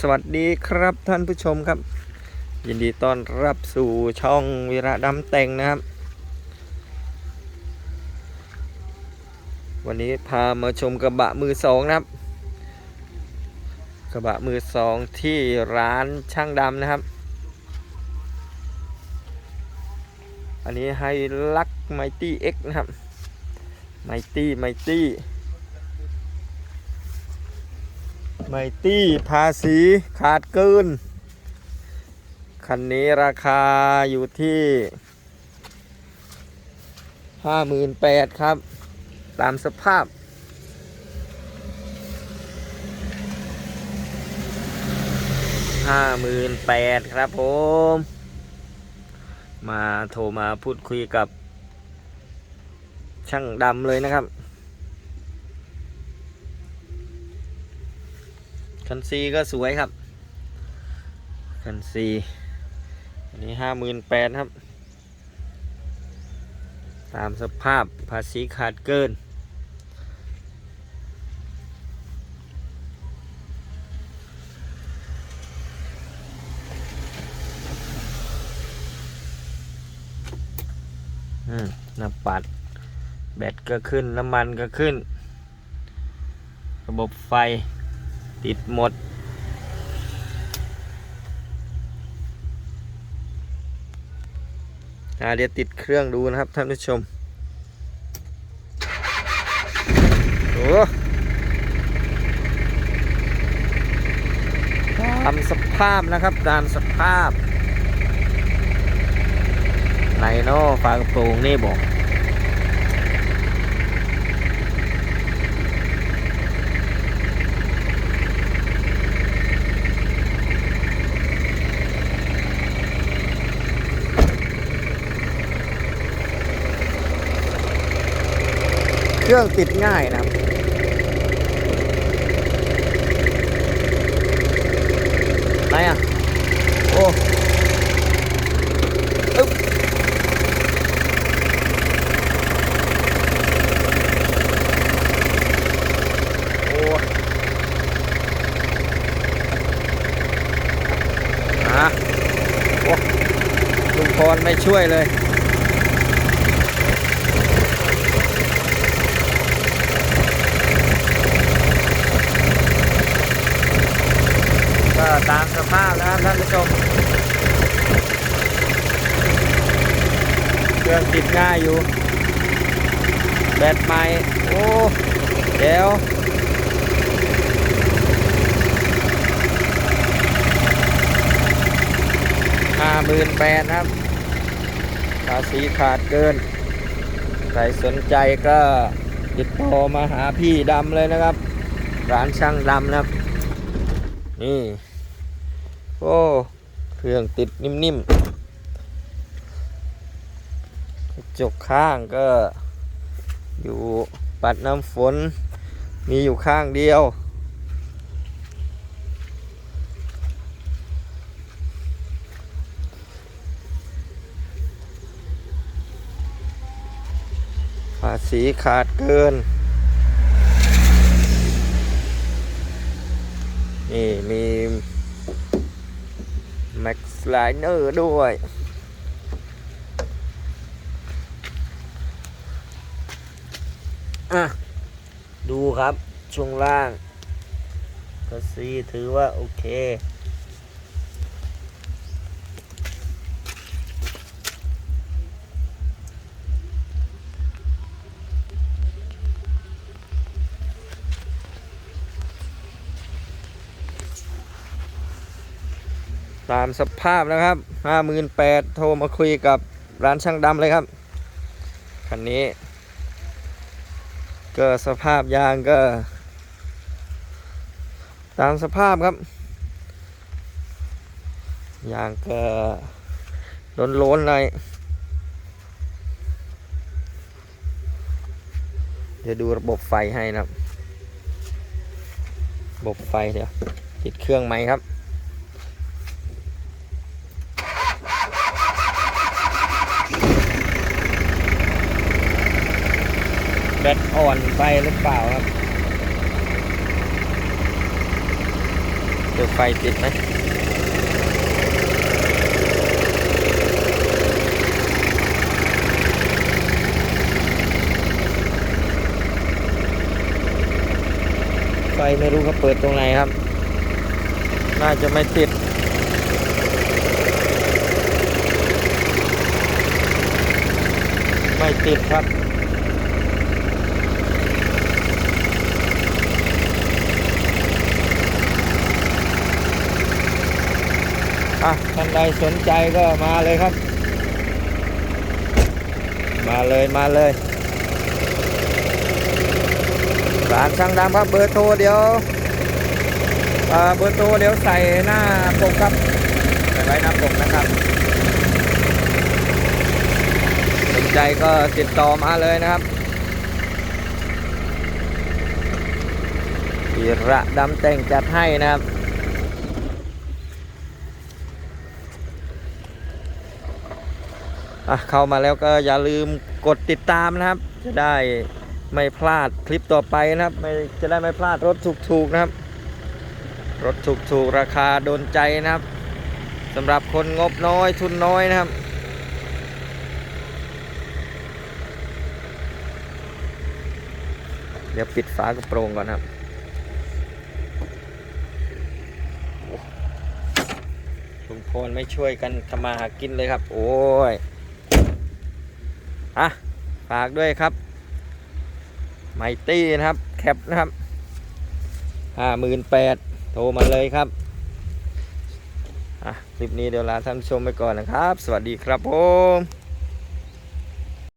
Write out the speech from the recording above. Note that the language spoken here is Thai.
สวัสดีครับท่านผู้ชมครับ ยินดีต้อนรับสู่ช่องวีระดำแต่งนะครับ วันนี้พามาชมกระบะมือสองนะครับ กระบะมือสองที่ร้านช่างดำนะครับ อันนี้ไฮลักไมตี้เอ็กนะครับไมตี้ไมตี้ ไมตี้ภาษีขาดเกิน คันนี้ราคาอยู่ที่ห้าหมื่นแปดครับ ตามสภาพ ห้าหมื่นแปดครับผม มาโทรมาพูดคุยกับช่างดำเลยนะครับ คันซีก็สวยครับ คันซีอันนี้ห้าหมื่นแปดครับ ตามสภาพภาษีขาดเกิน อืมน้ำปัด แบตก็ขึ้น น้ำมันก็ขึ้น ระบบไฟ ติดหมดอาเดี๋ยวติดเครื่องดูนะครับท่านผู้ชม โอ้ตามสภาพนะครับตามสภาพไหนเนาะฝากระโปรงนี่บอก เครื่องติดง่ายนะครับ ไหนอะ โอ้อึ๊บโอ้อะโอ้ลุงพรไม่ช่วยเลย ก็ ตามสภาพแล้วครับท่านผู้ชม เครื่องติดง่ายอยู่ แบตใหม่ โอ้เดี๋ยวห้าหมื่นแปดครับภาษีขาดเกิน ใครสนใจก็ติดต่อมาหาพี่ดำเลยนะครับ ร้านช่างดำนะครับ นี่ โอ้เครื่องติดนิ่มๆกระจกข้างก็อยู่ปัดน้ำฝน มีอยู่ข้างเดียวภาษีขาดเกิน นี่มี สไลเนอร์ด้วย อะ ดูครับ ช่วงล่างก็ซีถือว่าโอเค ตามสภาพนะครับห้าหมื่นแปดโทรมาคุยกับร้านช่างดำเลยครับ คันนี้ ก็สภาพยางก็ ตามสภาพครับ ยางก็โล้นๆหน่อยเดี๋ยวดูระบบไฟให้นะครับ ระบบไฟเดี๋ยวติดเครื่องไหมครับ แบตอ่อนไปหรือเปล่าครับโดดูไฟติดไหมไฟไม่รู้เขาเปิดตรงไหนครับ น่าจะไม่ติดไม่ติดครับ อะท่านใดสนใจก็มาเลยครับ มาเลยมาเลยร้านช่างดำครับเบอร์โทรเดี๋ยวเบอร์โทรเดี๋ยวใส่หน้าปกครับใส่ไว้หน้าปกนะครับ สนใจก็ติดต่อมาเลยนะครับอิระดำแต่งจัดให้นะครับ อะเข้ามาแล้วก็อย่าลืมกดติดตามนะครับ จะได้ไม่พลาดคลิปต่อไปนะครับ ไม่จะได้ไม่พลาดรถถูกๆนะครับ รถถูกๆราคาโดนใจนะครับสำหรับคนงบน้อยทุนน้อยนะครับเดี๋ยวปิดฝากระโปรงก่อนครับ ลุงพลไม่ช่วยกันทำมาหากินเลยครับ โอ้ย อะฝากด้วยครับไมตี้นะครับ แคปนะครับห้าหมื่นแปดโทรมาเลยครับอะคลิปนี้เดี๋ยวลาท่านชมไปก่อนนะครับ สวัสดีครับผม